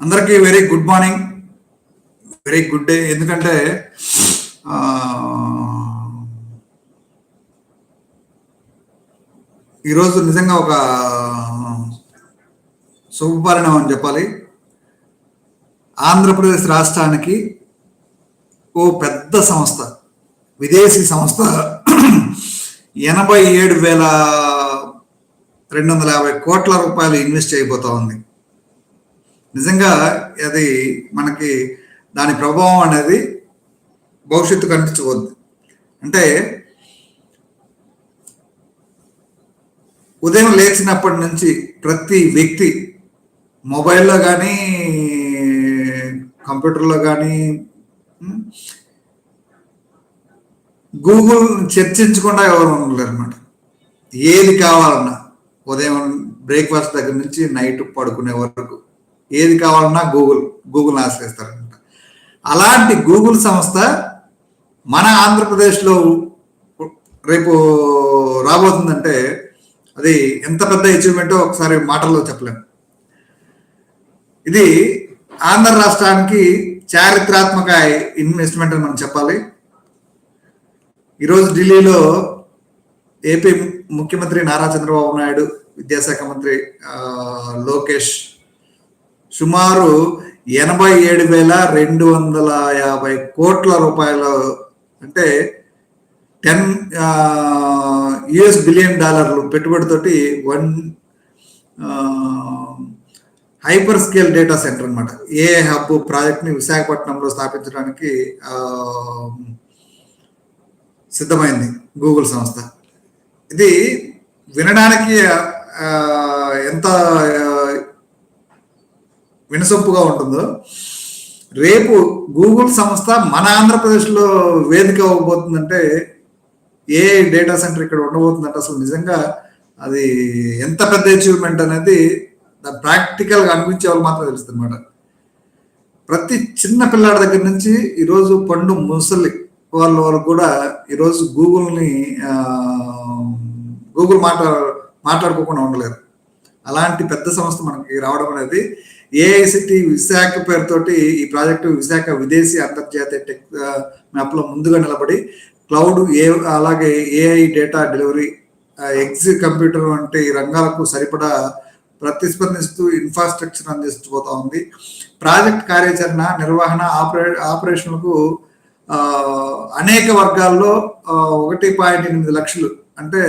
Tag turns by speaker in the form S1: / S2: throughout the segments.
S1: అందరికీ very good morning very good day ఎందుకంటే ఈరోజు నిజంగా ఒక శుభపరిణామం అని చెప్పాలి. ఆంధ్రప్రదేశ్ రాష్ట్రానికి ఓ పెద్ద సంస్థ విదేశీ సంస్థ ఎనభై ఏడు వేల రెండు వందల యాభై కోట్ల రూపాయలు ఇన్వెస్ట్ చేయబోతా ఉంది. నిజంగా అది మనకి దాని ప్రభావం అనేది భవిష్యత్తు కనిపించవద్దు అంటే ఉదయం లేచినప్పటి నుంచి ప్రతి వ్యక్తి మొబైల్లో కానీ కంప్యూటర్లో కానీ గూగుల్ చర్చించకుండా ఎవరు ఉండలేరు అనమాట ఏది కావాలన్నా ఉదయం బ్రేక్ఫాస్ట్ దగ్గర నుంచి నైట్ పడుకునే వరకు ఏది కావాలన్నా గూగుల్ గూగుల్ ఆశ్రయిస్తారనమాట. అలాంటి గూగుల్ సంస్థ మన ఆంధ్రప్రదేశ్లో రేపు రాబోతుందంటే అది ఎంత పెద్ద అచీవ్మెంటో ఒకసారి మాటల్లో చెప్పలేము ఇది ఆంధ్ర రాష్ట్రానికి చారిత్రాత్మక ఇన్వెస్ట్మెంట్ అని మనం చెప్పాలి. ఈరోజు ఢిల్లీలో ఏపీ ముఖ్యమంత్రి నారా చంద్రబాబు నాయుడు విద్యాశాఖ మంత్రి లోకేష్ సుమారు ఎనభై ఏడు వేల రెండు వందల యాభై కోట్ల రూపాయలు అంటే టెన్ యుఎస్ బిలియన్ డాలర్లు పెట్టుబడితోటి one hyper scale data center అనమాట ఏ హబ్ ప్రాజెక్ట్ని విశాఖపట్నంలో స్థాపించడానికి సిద్ధమైంది గూగుల్ సంస్థ. ఇది వినడానికి ఎంత వినసొంపుగా ఉంటుందో. రేపు గూగుల్ సంస్థ మన ఆంధ్రప్రదేశ్లో వేదిక అవ్వబోతుందంటే ఏ డేటా సెంటర్ ఇక్కడ ఉండబోతుందంటే అసలు నిజంగా అది ఎంత పెద్ద అచీవ్మెంట్ అనేది ప్రాక్టికల్ ప్రాక్టికల్గా అనిపించే వాళ్ళు మాత్రం తెలుస్తుంది అనమాట ప్రతి చిన్న పిల్లాడి దగ్గర నుంచి ఈరోజు పండు ముసలి వాళ్ళ వాళ్ళు కూడా ఈరోజు గూగుల్ని గూగుల్ మాట్లా మాట్లాడుకోకుండా ఉండలేరు. అలాంటి పెద్ద సంస్థ మనకి రావడం అనేది ఏఐసిటి విశాఖ పేరుతోటి ఈ ప్రాజెక్టు విశాఖ విదేశీ అంతర్జాతీయ టెక్ మ్యాప్లో ముందుగా నిలబడి క్లౌడ్ ఏ అలాగే AI data delivery edge computer వంటి రంగాలకు సరిపడా ప్రతిస్పందిస్తూ ఇన్ఫ్రాస్ట్రక్చర్ అందిస్తూ ఉంది. ప్రాజెక్ట్ కార్యాచరణ నిర్వహణ ఆపరే ఆపరేషన్లకు అనేక వర్గాల్లో ఒకటి పాయింట్ ఎనిమిది లక్షలు. అంటే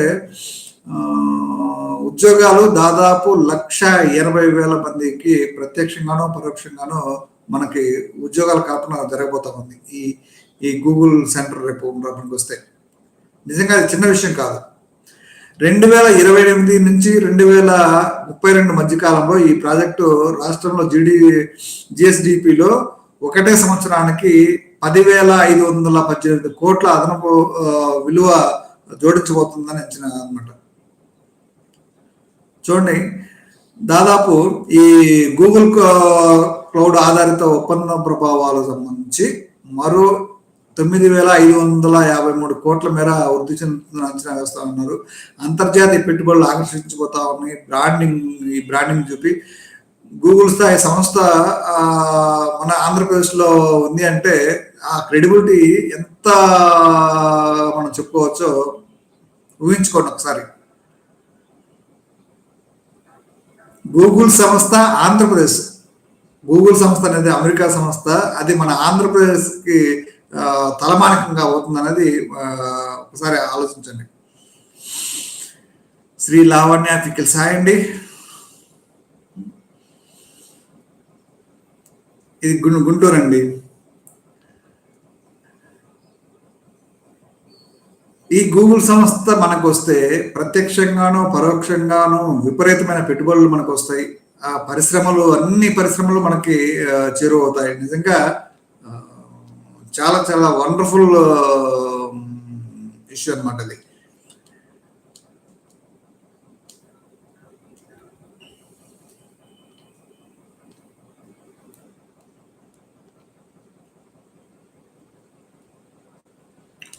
S1: ఉద్యోగాలు దాదాపు లక్ష ఎనభై వేల మందికి ప్రత్యక్షంగానో పరోక్షంగానో మనకి ఉద్యోగాల కల్పన జరగబోతా ఉంది. ఈ ఈ గూగుల్ సెంటర్ రేపు మనకు వస్తే. నిజంగా అది చిన్న విషయం కాదు. రెండు వేల ఇరవై ఎనిమిది నుంచి రెండు వేల ముప్పై రెండు మధ్య కాలంలో ఈ ప్రాజెక్టు రాష్ట్రంలో జిడి జిఎస్డిపిలో ఒకటే సంవత్సరానికి పదివేల ఐదు వందల పద్దెనిమిది కోట్ల అదనపు విలువ జోడించబోతుందని అంచనా అనమాట చూడండి దాదాపు ఈ గూగుల్ క్లౌడ్ ఆధారిత ఒప్పందం ప్రభావాలకు సంబంధించి మరో తొమ్మిది వేల ఐదు వందల యాభై మూడు కోట్ల మేర వృద్ధి చెందుతుందని అంచనా వేస్తా ఉన్నారు. అంతర్జాతీయ పెట్టుబడులు ఆకర్షించబోతా ఉన్నాయి. బ్రాండింగ్ ఈ బ్రాండింగ్ చూపి గూగుల్ స్థాయి సంస్థ మన ఆంధ్రప్రదేశ్లో ఉంది అంటే ఆ క్రెడిబిలిటీ ఎంత మనం చెప్పుకోవచ్చో ఊహించుకోండి ఒకసారి. గూగుల్ సంస్థ ఆంధ్రప్రదేశ్. గూగుల్ సంస్థ అనేది అమెరికా సంస్థ. అది మన ఆంధ్రప్రదేశ్కి తలమానికంగా అవుతుంది అనేది ఒకసారి ఆలోచించండి. శ్రీ లావణ్య పికిల్ సాయండి అండి. ఇది గుంటూరు అండి ఈ గూగుల్ సంస్థ మనకు వస్తే ప్రత్యక్షంగానూ పరోక్షంగాను విపరీతమైన పెట్టుబడులు మనకు వస్తాయి ఆ పరిశ్రమలు అన్ని పరిశ్రమలు మనకి చేరువవుతాయి. నిజంగా చాలా చాలా వండర్ఫుల్ ఇష్యూ అనమాట అది.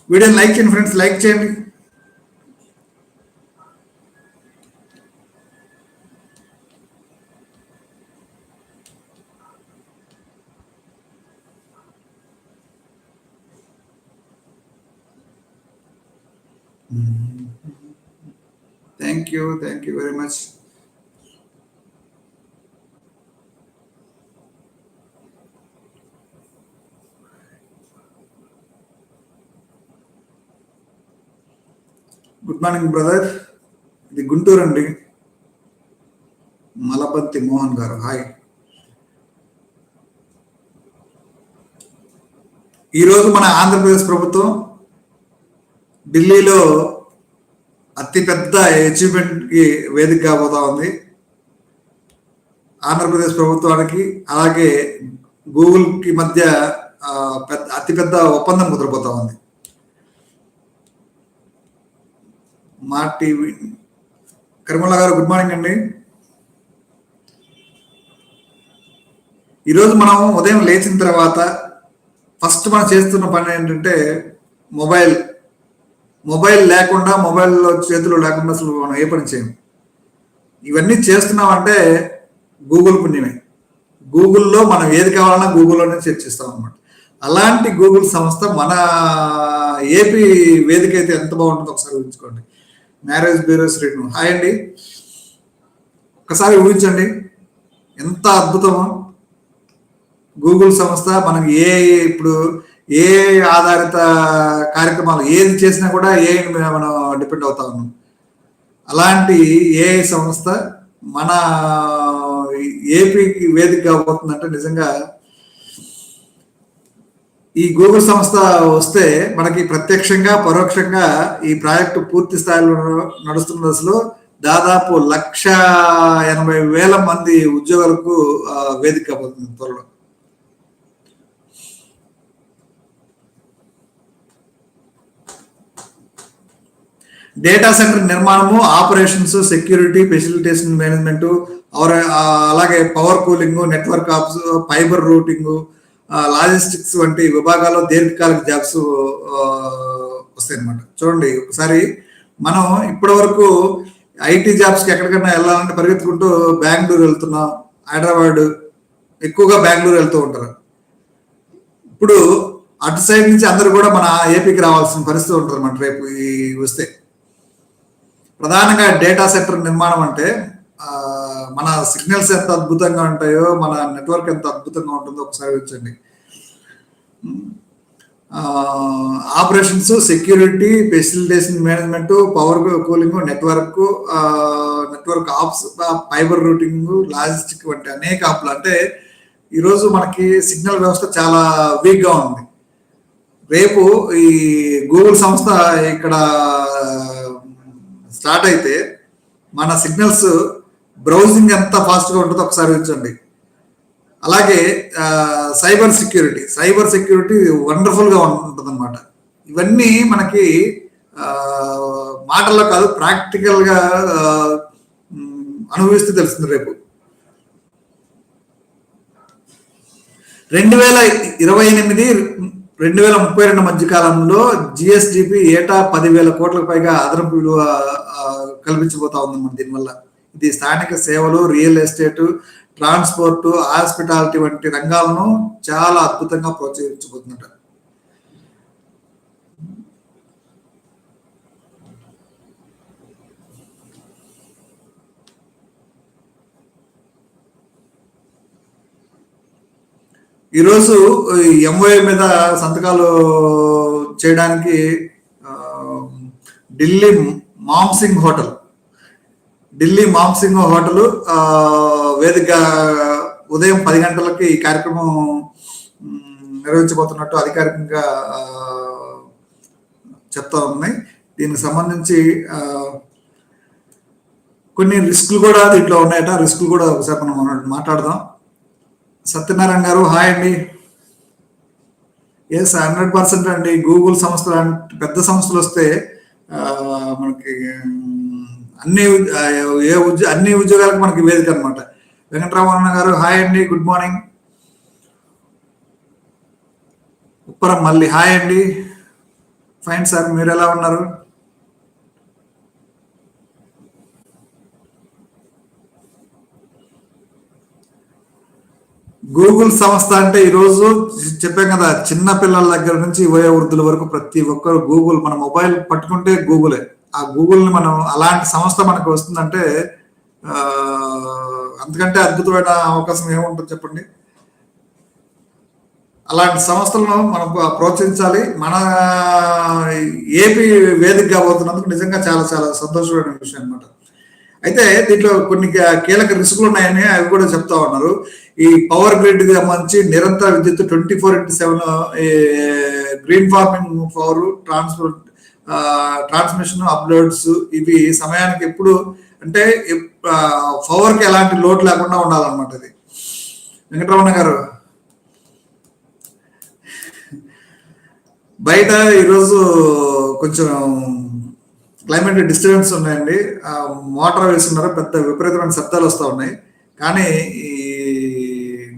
S1: వీడియో లైక్ చేయండి ఫ్రెండ్స్ లైక్ చేయండి Thank you. Thank you very much. Good morning brother. ఇది గుంటూరు అండి. మలపత్తి మోహన్ గారు. హాయ్. ఈరోజు మన ఆంధ్రప్రదేశ్ ప్రభుత్వం ఢిల్లీలో అతిపెద్ద అచీవ్మెంట్కి వేదిక కాబోతా ఉంది. ఆంధ్రప్రదేశ్ ప్రభుత్వానికి అలాగే గూగుల్కి మధ్య పెద్ద అతిపెద్ద ఒప్పందం కుదిరిపోతా ఉంది. మా టీవీ కరిమల్ల గారు గుడ్ మార్నింగ్ అండి. ఈరోజు మనం ఉదయం లేచిన తర్వాత ఫస్ట్ మనం చేస్తున్న పని ఏంటంటే మొబైల్. మొబైల్ లేకుండా మొబైల్లో చేతిలో లేకుండా అసలు మనం ఏ పని చేయము ఇవన్నీ చేస్తున్నామంటే గూగుల్ పుణ్యమే. గూగుల్లో మనం ఏది కావాలన్నా గూగుల్లోనే చర్చిస్తాం అనమాట అలాంటి గూగుల్ సంస్థ మన ఏపీ వేదిక అయితే ఎంత బాగుంటుందో ఒకసారి ఊహించుకోండి. మ్యారేజ్ బ్యూరో శ్రీను హాయ్ అండి. ఒకసారి ఊహించండి. ఎంత అద్భుతమో. గూగుల్ సంస్థ మనకి ఏ ఇప్పుడు ఏ ఆధారిత కార్యక్రమాలు ఏది చేసినా కూడా ఏ మనం డిపెండ్ అవుతా ఉన్నాం. అలాంటి ఏ సంస్థ మన ఏపీకి వేదికగా పోతుందంటే నిజంగా ఈ గూగుల్ సంస్థ వస్తే మనకి ప్రత్యక్షంగా పరోక్షంగా ఈ ప్రాజెక్టు పూర్తి స్థాయిలో నడుస్తున్న దశలో దాదాపు లక్ష ఎనభై వేల మంది ఉద్యోగులకు వేదిక అవుతుంది త్వరలో. డేటా సెంటర్ నిర్మాణము ఆపరేషన్స్ సెక్యూరిటీ ఫెసిలిటేషన్ మేనేజ్మెంట్ అలాగే power cooling network ops fiber routing logistics వంటి విభాగాల్లో దీర్ఘకాలిక జాబ్స్ వస్తాయి అనమాట చూడండి ఒకసారి మనం ఇప్పటి వరకు ఐటీ జాబ్స్కి ఎక్కడికైనా వెళ్ళాలంటే పరిగెత్తుకుంటూ బెంగళూరు వెళ్తున్నాం హైదరాబాద్ ఎక్కువగా బెంగళూరు వెళ్తూ ఉంటారు. ఇప్పుడు అటు సైడ్ నుంచి అందరూ కూడా మన ఏపీకి రావాల్సిన పరిస్థితి ఉంటుంది అన్నమాట రేపు ఈ వస్తే. ప్రధానంగా డేటా సెంటర్ నిర్మాణం అంటే మన సిగ్నల్స్ ఎంత అద్భుతంగా ఉంటాయో మన నెట్వర్క్ ఎంత అద్భుతంగా ఉంటుందో ఒకసారి వచ్చండి operations security facilitation management power cooling network network ops fiber routing logistic వంటి అనేక ఆప్లు. అంటే ఈరోజు మనకి సిగ్నల్ వ్యవస్థ చాలా వీక్గా ఉంది. రేపు ఈ గూగుల్ సంస్థ ఇక్కడ స్టార్ట్ అయితే మన సిగ్నల్స్ బ్రౌజింగ్ ఎంత ఫాస్ట్గా ఉంటుందో ఒకసారి ఉంచండి అలాగే సైబర్ సెక్యూరిటీ సైబర్ సెక్యూరిటీ వండర్ఫుల్గా ఉంటుందన్నమాట. ఇవన్నీ మనకి మాటల్లో కాదు ప్రాక్టికల్గా అనుభవిస్తే తెలుస్తుంది రేపు. రెండు వేల ఇరవై ఎనిమిది రెండు వేల ముప్పై రెండు మధ్య కాలంలో జిఎస్డిపి ఏటా పదివేల కోట్లకు పైగా అదనపు విలువ కల్పించబోతా ఉందన్నమాట దీనివల్ల. ఇది స్థానిక సేవలు రియల్ ఎస్టేట్ ట్రాన్స్పోర్ట్ హాస్పిటాలిటీ వంటి రంగాలను చాలా అద్భుతంగా ప్రోత్సహించబోతుందట ఈరోజు ఎంఓఏ మీద సంతకాలు చేయడానికి ఢిల్లీ మామ్సింగ్ హోటల్ ఢిల్లీ మామ్సింగ్ హోటల్ వేదిక ఉదయం పది గంటలకి ఈ కార్యక్రమం నిర్వహించబోతున్నట్టు అధికారికంగా చెప్తా ఉన్నాయి. దీనికి సంబంధించి కొన్ని రిస్కులు కూడా దీంట్లో ఉన్నాయట. రిస్కులు కూడా ఒకసారి మనం మాట్లాడదాం. సత్యనారాయణ గారు హాయ్ అండి. ఎస్ హండ్రెడ్ పర్సెంట్ అండి. గూగుల్ సంస్థ పెద్ద సంస్థలు వస్తే మనకి అన్ని ఏ ఉద్యో అన్ని ఉద్యోగాలకు మనకి వేదిక అనమాట వెంకటరామన్న గారు హాయ్ అండి గుడ్ మార్నింగ్. ఉప్పరం మళ్ళీ హాయ్ అండి. ఫైన్ సార్ మీరు ఎలా ఉన్నారు? గూగుల్ సంస్థ అంటే ఈరోజు చెప్పాం కదా చిన్న పిల్లల దగ్గర నుంచి వయో వృద్ధుల వరకు ప్రతి ఒక్కరు గూగుల్ మన మొబైల్ పట్టుకుంటే గూగులే. ఆ గూగుల్ని మనం అలాంటి సంస్థ మనకు వస్తుందంటే అందుకంటే అద్భుతమైన అవకాశం ఏముంటుంది చెప్పండి? అలాంటి సంస్థలను మనం ప్రోత్సహించాలి. మన ఏపీ వేదికగా పోతున్నందుకు నిజంగా చాలా చాలా సంతోషమైన విషయం అనమాట అయితే దీంట్లో కొన్ని కీలక రిస్కులు ఉన్నాయని అవి కూడా చెప్తా ఉన్నారు. ఈ పవర్ గ్రిడ్కి సంబంధించి నిరంతర విద్యుత్ twenty four into seven green farming power transport transmission uploads ఇవి సమయానికి ఎప్పుడు అంటే పవర్కి ఎలాంటి లోడ్ లేకుండా ఉండాలన్నమాట ఇది వెంకటరమణ గారు బయట ఈరోజు కొంచెం క్లైమేట్ డిస్టర్బెన్స్ ఉన్నాయండి. మోటార్ వేస్తున్నారు పెద్ద విపరీతమైన శబ్దాలు వస్తూ ఉన్నాయి. కానీ ఈ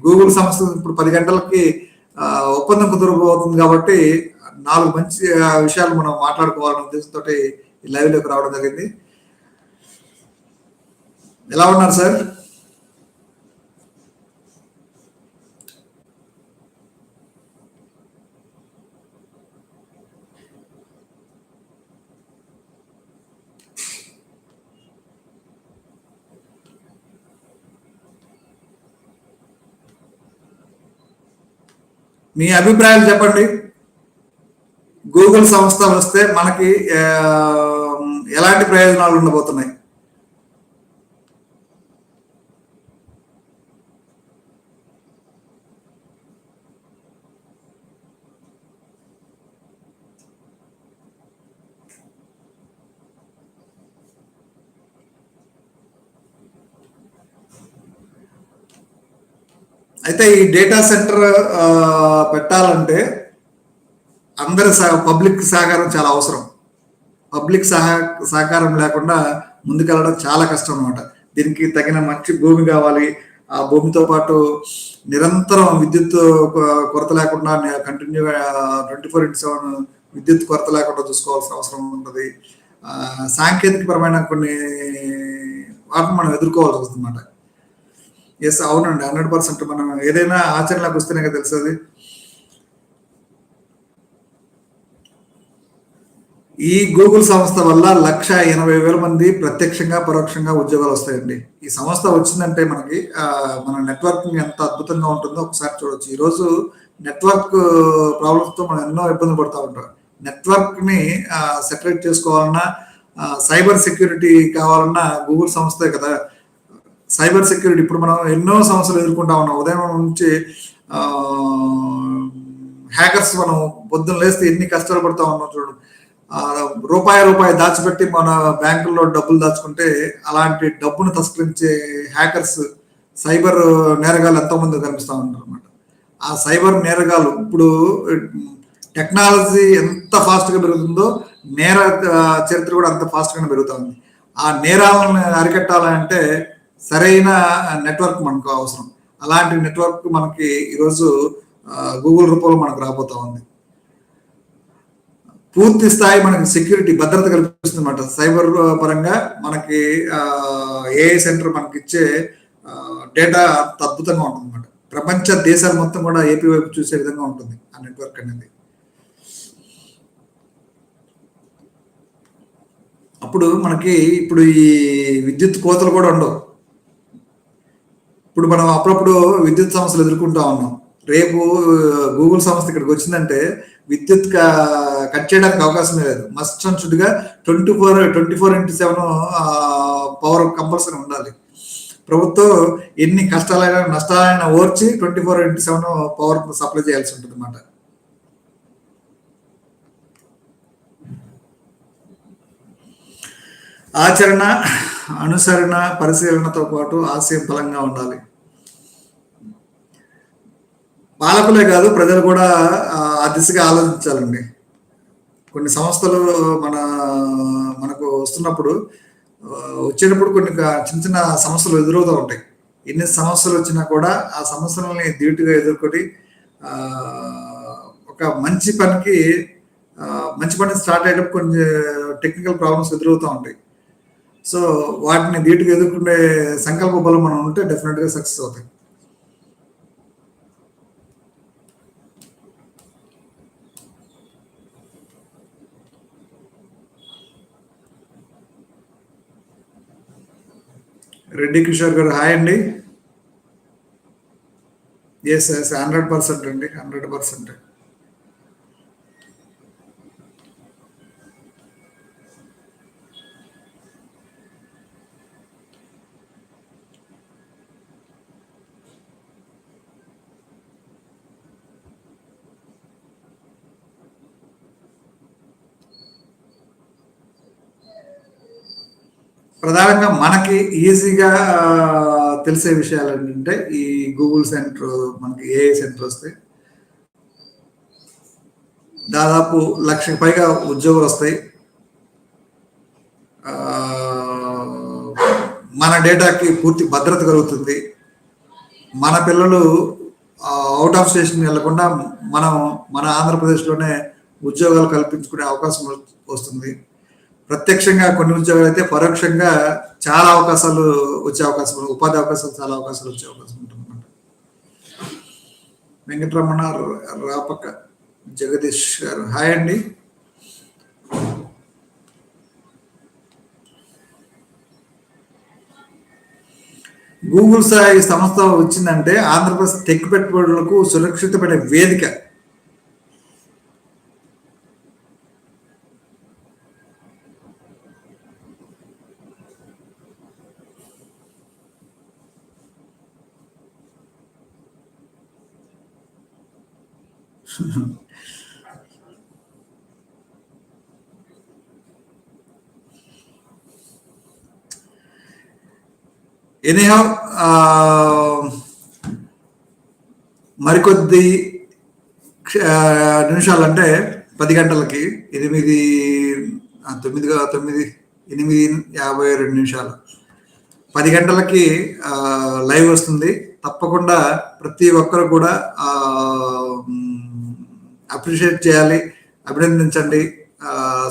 S1: గూగుల్ సంస్థ ఇప్పుడు పది గంటలకి ఒప్పందం కుదురుకోబోతుంది కాబట్టి నాలుగు మంచి విషయాలు మనం మాట్లాడుకోవాలనే ఉద్దేశంతో ఈ లైవ్లోకి రావడం జరిగింది. ఎలా ఉన్నారు సార్? మీ అభిప్రాయాలు చెప్పండి. గూగుల్ సంస్థ వస్తే మనకి ఎలాంటి ప్రయోజనాలు ఉండబోతున్నాయి? అయితే ఈ డేటా సెంటర్ ఆ, పెట్టాలంటే అందరి సహ పబ్లిక్ సహకారం చాలా అవసరం. పబ్లిక్ సహ సహకారం లేకుండా ముందుకెళ్ళడం చాలా కష్టం అనమాట దీనికి తగిన మంచి భూమి కావాలి. ఆ భూమితో పాటు నిరంతరం విద్యుత్ కొ- కొరత లేకుండా continue twenty four into seven విద్యుత్ కొరత లేకుండా చూసుకోవాల్సిన అవసరం ఉంటుంది. సాంకేతికపరమైన కొన్ని వాటిని మనం ఎదుర్కోవాల్సి వస్తుందన్నమాట. ఎస్ అవునండి. హండ్రెడ్ పర్సెంట్ మనం ఏదైనా ఆచరణలోకి వస్తేనే కదా తెలుస్తుంది ఈ గూగుల్ సంస్థ వల్ల లక్ష ఎనభై వేల మంది ప్రత్యక్షంగా పరోక్షంగా ఉద్యోగాలు వస్తాయండి. ఈ సంస్థ వచ్చిందంటే మనకి మన నెట్వర్కింగ్ ఎంత అద్భుతంగా ఉంటుందో ఒకసారి చూడొచ్చు. ఈరోజు నెట్వర్క్ ప్రాబ్లమ్స్తో మనం ఎన్నో ఇబ్బందులు పడుతూ ఉంటాం. నెట్వర్క్ని సెటరేట్ చేసుకోవాలన్నా సైబర్ సెక్యూరిటీ కావాలన్నా గూగుల్ సంస్థే కదా. సైబర్ సెక్యూరిటీ ఇప్పుడు మనం ఎన్నో సమస్యలు ఎదుర్కొంటా ఉన్నాం. ఉదయం నుంచి హ్యాకర్స్ మనం పొద్దున్న లేస్తే ఎన్ని కష్టాలు పడతా ఉన్నాం చూడండి రూపాయి రూపాయి దాచిపెట్టి మన బ్యాంకుల్లో డబ్బులు దాచుకుంటే అలాంటి డబ్బును తస్కరించే హ్యాకర్స్ సైబర్ నేరగాలు ఎంతోమంది కనిపిస్తూ ఉంటారు అనమాట ఆ సైబర్ నేరగాలు ఇప్పుడు టెక్నాలజీ ఎంత ఫాస్ట్గా పెరుగుతుందో నేర చరిత్ర కూడా అంత ఫాస్ట్గానే పెరుగుతూ ఉంది. ఆ నేరాలను అరికట్టాలంటే సరైన నెట్వర్క్ మనకు అవసరం. అలాంటి నెట్వర్క్ మనకి ఈరోజు గూగుల్ రూపంలో మనకు రాబోతా ఉంది. పూర్తి స్థాయి మనకి సెక్యూరిటీ భద్రత కల్పిస్తుంది అనమాట సైబర్ పరంగా మనకి ఏఐ సెంటర్ మనకి ఇచ్చే డేటా అంత అద్భుతంగా ఉంటుంది అనమాట ప్రపంచ దేశాలు మొత్తం కూడా ఏపీ వైపు చూసే విధంగా ఉంటుంది ఆ నెట్వర్క్ అనేది. అప్పుడు మనకి ఇప్పుడు ఈ విద్యుత్ కోతలు కూడా ఉండవు. ఇప్పుడు మనం అప్పుడప్పుడు విద్యుత్ సమస్యలు ఎదుర్కొంటా ఉన్నాం. రేపు గూగుల్ సంస్థ ఇక్కడికి వచ్చిందంటే విద్యుత్ కట్ చేయడానికి అవకాశం లేదు. Must and షుడ్గా twenty four twenty four into seven power compulsory ఉండాలి. ప్రభుత్వం ఎన్ని కష్టాలైనా నష్టాలైనా ఓర్చి twenty four into seven power supply చేయాల్సి ఉంటుంది అన్నమాట ఆచరణ అనుసరణ పరిశీలనతో పాటు ఆశయం బలంగా ఉండాలి. పాలకులే కాదు ప్రజలు కూడా ఆ, దిశగా ఆలోచించాలండి. కొన్ని సంస్థలు మన మనకు వస్తున్నప్పుడు వచ్చేటప్పుడు కొన్ని చిన్న చిన్న సమస్యలు ఎదురవుతూ ఉంటాయి. ఎన్ని సమస్యలు వచ్చినా కూడా ఆ సమస్యలని ధీటుగా ఎదుర్కొని ఒక మంచి పనికి మంచి పని స్టార్ట్ అయ్యేటప్పుడు కొన్ని టెక్నికల్ ప్రాబ్లమ్స్ ఎదురవుతూ ఉంటాయి. సో వాటిని ధీటుగా ఎదుర్కొనే సంకల్ప బలం మనం ఉంటే డెఫినెట్గా సక్సెస్ అవుతాయి. రెడ్డి కిషోర్ గారు హాయ్ అండి. ఎస్ ఎస్ హండ్రెడ్ పర్సెంట్ అండి హండ్రెడ్ పర్సెంట్ ప్రధానంగా మనకి ఈజీగా తెలిసే విషయాలు ఏంటంటే ఈ గూగుల్ సెంటర్ మనకి ఏఐ సెంటర్ వస్తే దాదాపు లక్ష పైగా ఉద్యోగులు వస్తాయి. మన డేటాకి పూర్తి భద్రత కలుగుతుంది. మన పిల్లలు అవుట్ ఆఫ్ స్టేషన్ వెళ్ళకుండా మనం మన ఆంధ్రప్రదేశ్లోనే ఉద్యోగాలు కల్పించుకునే అవకాశం వస్తుంది. ప్రత్యక్షంగా కొన్ని ఉద్యోగాలు అయితే పరోక్షంగా చాలా అవకాశాలు వచ్చే అవకాశం ఉపాధి అవకాశాలు చాలా అవకాశాలు వచ్చే అవకాశం ఉంటుంది వెంకటరమణ రాపక జగదీష్ గారు. హాయ్ అండి. గూగుల్ స్థాయి సంస్థ వచ్చిందంటే ఆంధ్రప్రదేశ్ టెక్ పెట్టుబడులకు సురక్షితమైన వేదిక ఎనీహౌ uh, మరికొద్ది uh, నిమిషాలు అంటే పది గంటలకి ఎనిమిది తొమ్మిదిగా తొమ్మిది ఎనిమిది యాభై రెండు నిమిషాలు. పది గంటలకి uh, లైవ్ వస్తుంది. తప్పకుండా ప్రతి ఒక్కరు కూడా అప్రిషియేట్ చేయాలి అభినందించండి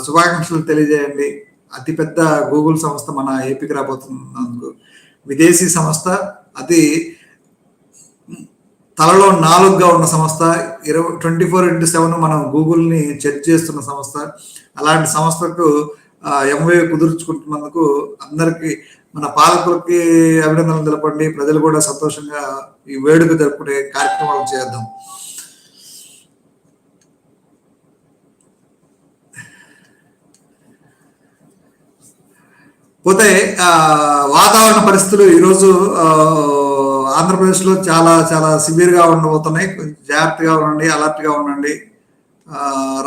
S1: శుభాకాంక్షలు తెలియజేయండి. అతిపెద్ద గూగుల్ సంస్థ మన ఏపీకి రాబోతున్నందుకు. విదేశీ సంస్థ అది తలలో నాలుగుగా ఉన్న సంస్థ ఇరవై ట్వంటీ ఫోర్ ఇంటూ సెవెన్ మనం గూగుల్ని చెక్ చేస్తున్న సంస్థ. అలాంటి సంస్థకు ఎంవే కుదుర్చుకుంటున్నందుకు అందరికీ మన పాలకులకి అభినందనలు తెలపండి. ప్రజలు కూడా సంతోషంగా ఈ వేడుక జరుపుకునే కార్యక్రమాలు చేద్దాం. పోతే వాతావరణ పరిస్థితులు ఈరోజు ఆంధ్రప్రదేశ్లో చాలా చాలా సివియర్గా ఉండబోతున్నాయి. జాగ్రత్తగా ఉండండి అలర్ట్గా ఉండండి.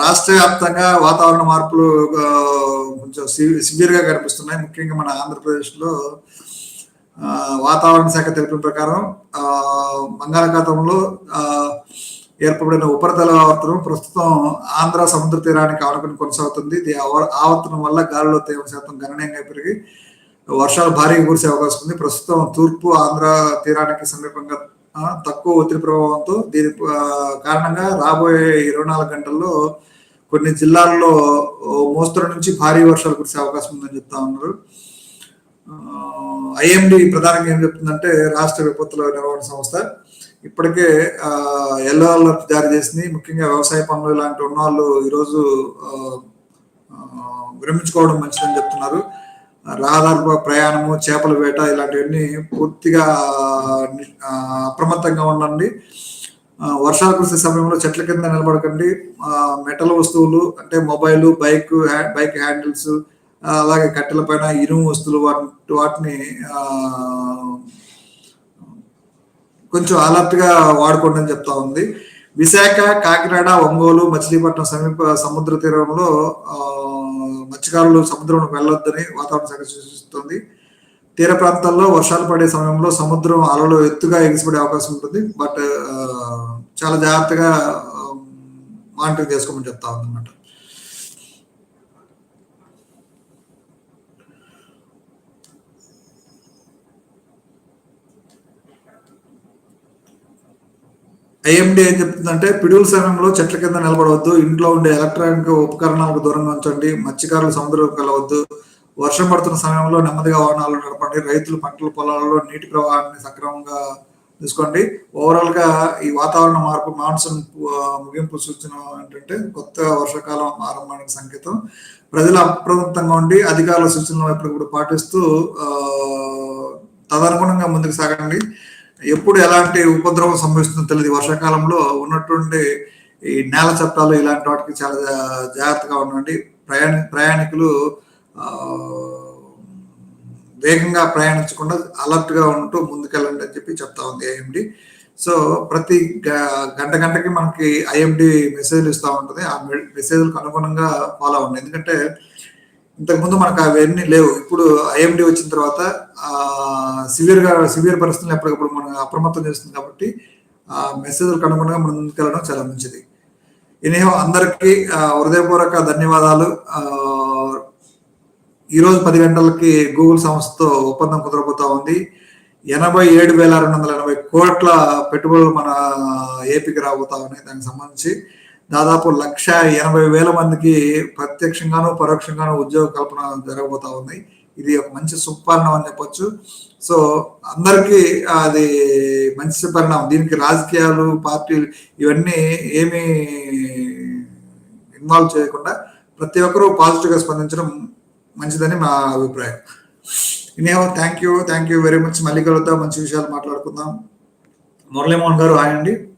S1: రాష్ట్ర వ్యాప్తంగా వాతావరణ మార్పులు కొంచెం సివియర్గా కనిపిస్తున్నాయి. ముఖ్యంగా మన ఆంధ్రప్రదేశ్లో వాతావరణ శాఖ తెలిపిన ప్రకారం బంగాళాఖాతంలో ఏర్పడిన ఉపరితల ఆవర్తనం ప్రస్తుతం ఆంధ్ర సముద్ర తీరానికి ఆనుకుని కొనసాగుతుంది. ఇది ఆవర్తనం వల్ల గాలిలో తేమ శాతం గణనీయంగా పెరిగి వర్షాలు భారీగా కురిసే అవకాశం ఉంది. ప్రస్తుతం తూర్పు ఆంధ్ర తీరానికి సమీపంగా తక్కువ ఒత్తిడి ప్రభావంతో దీని కారణంగా రాబోయే ఇరవై నాలుగు గంటల్లో కొన్ని జిల్లాల్లో మోస్తరు నుంచి భారీ వర్షాలు కురిసే అవకాశం ఉందని చెప్తా ఉన్నారు. ఐఎండి ప్రధానంగా ఏం చెప్తుందంటే రాష్ట్ర విపత్తుల నిర్వహణ సంస్థ ఇప్పటికే ఎల్లో అలర్ట్ జారీ చేసింది. ముఖ్యంగా వ్యవసాయ పనులు ఇలాంటి ఉన్న వాళ్ళు ఈరోజు విరమించుకోవడం మంచిదని చెప్తున్నారు. రహదారు ప్రయాణము చేపల వేట ఇలాంటివన్నీ పూర్తిగా అప్రమత్తంగా ఉండండి. వర్షాలు కురిసే సమయంలో చెట్ల కింద నిలబడకండి. మెటల్ వస్తువులు అంటే మొబైల్ బైక్ బైక్ హ్యాండిల్స్ అలాగే కట్టెల పైన ఇనుము వస్తువులు వాటి వాటిని కొంచెం అలర్ట్గా వాడుకోండి అని చెప్తా ఉంది. విశాఖ కాకినాడ ఒంగోలు మచిలీపట్నం సమీప సముద్ర తీరంలో మత్స్యకారులు సముద్రంలోకి వెళ్ళొద్దని వాతావరణ శాఖ సూచిస్తుంది. తీర ప్రాంతాల్లో వర్షాలు పడే సమయంలో సముద్రం అలలు ఎత్తుగా ఎగిసిపడే అవకాశం ఉంటుంది. బట్ చాలా జాగ్రత్తగా మానిటర్ చేసుకోమని చెప్తా ఉందన్నమాట. ఐఎండి ఏం చెప్తుందంటే పిడుగుల సమయంలో చెట్ల కింద నిలబడవద్దు ఇంట్లో ఉండే ఎలక్ట్రానిక్ ఉపకరణాలకు దూరంగా ఉంచండి మత్స్యకారులు సముద్రం కలవద్దు వర్షం పడుతున్న సమయంలో నెమ్మదిగా వాహనాలు నడపండి రైతులు పంటల పొలాలలో నీటి ప్రవాహాన్ని సక్రమంగా తీసుకోండి ఓవరాల్గా ఈ వాతావరణ మార్పు మాన్సూన్ ముగింపు సూచన ఏంటంటే కొత్త వర్షాకాలం ఆరంభానికి సంకేతం. ప్రజలు అప్రమత్తంగా ఉండి అధికారుల సూచనలు ఎప్పటికప్పుడు పాటిస్తూ తదనుగుణంగా ముందుకు సాగండి. ఎప్పుడు ఎలాంటి ఉపద్రవం సంభవిస్తుందో తెలియదు. వర్షాకాలంలో ఉన్నటువంటి ఈ నేల చట్టాలు ఇలాంటి వాటికి చాలా జాగ్రత్తగా ఉండండి. ప్రయాణి ప్రయాణికులు వేగంగా ప్రయాణించకుండా అలర్ట్గా ఉంటూ ముందుకెళ్ళండి అని చెప్పి చెప్తా ఉంది ఐఎండి. సో ప్రతి గ- గంట గంటకి మనకి ఐఎండి మెసేజ్లు ఇస్తూ ఉంటుంది. ఆ మెసేజ్లకు అనుగుణంగా ఫాలో అవ్వండి. ఎందుకంటే ఇంతకుముందు మనకు అవన్నీ లేవు. ఇప్పుడు ఐఎండి వచ్చిన తర్వాత సివియర్గా సివియర్ పరిస్థితులు ఎప్పటికప్పుడు మనం అప్రమత్తం చేస్తుంది కాబట్టి ఆ మెసేజ్లకు అనుగుణంగా మనం ముందుకెళ్ళడం చాలా మంచిది. ఇనేహో అందరికీ హృదయపూర్వక ధన్యవాదాలు. ఈరోజు పది గంటలకి గూగుల్ సంస్థతో ఒప్పందం కుదరబోతా ఉంది. ఎనభై ఏడు వేల రెండు వందల ఎనభై కోట్ల పెట్టుబడులు మన ఏపీకి రాబోతా ఉన్నాయి. దానికి సంబంధించి దాదాపు లక్ష ఎనభై వేల మందికి ప్రత్యక్షంగాను పరోక్షంగాను ఉద్యోగ కల్పన జరగబోతా ఉంది. ఇది ఒక మంచి సుపరిణామం అని చెప్పొచ్చు. సో అందరికీ అది మంచి పరిణామం దీనికి రాజకీయాలు పార్టీలు ఇవన్నీ ఏమీ ఇన్వాల్వ్ చేయకుండా ప్రతి ఒక్కరూ పాజిటివ్గా స్పందించడం మంచిదని మా అభిప్రాయం. ఇనేమో thank you thank you very much. మళ్ళీ కలుద్దాం. మంచి విషయాలు మాట్లాడుకుందాం. మురళీమోహన్ గారు హాయ్ అండి.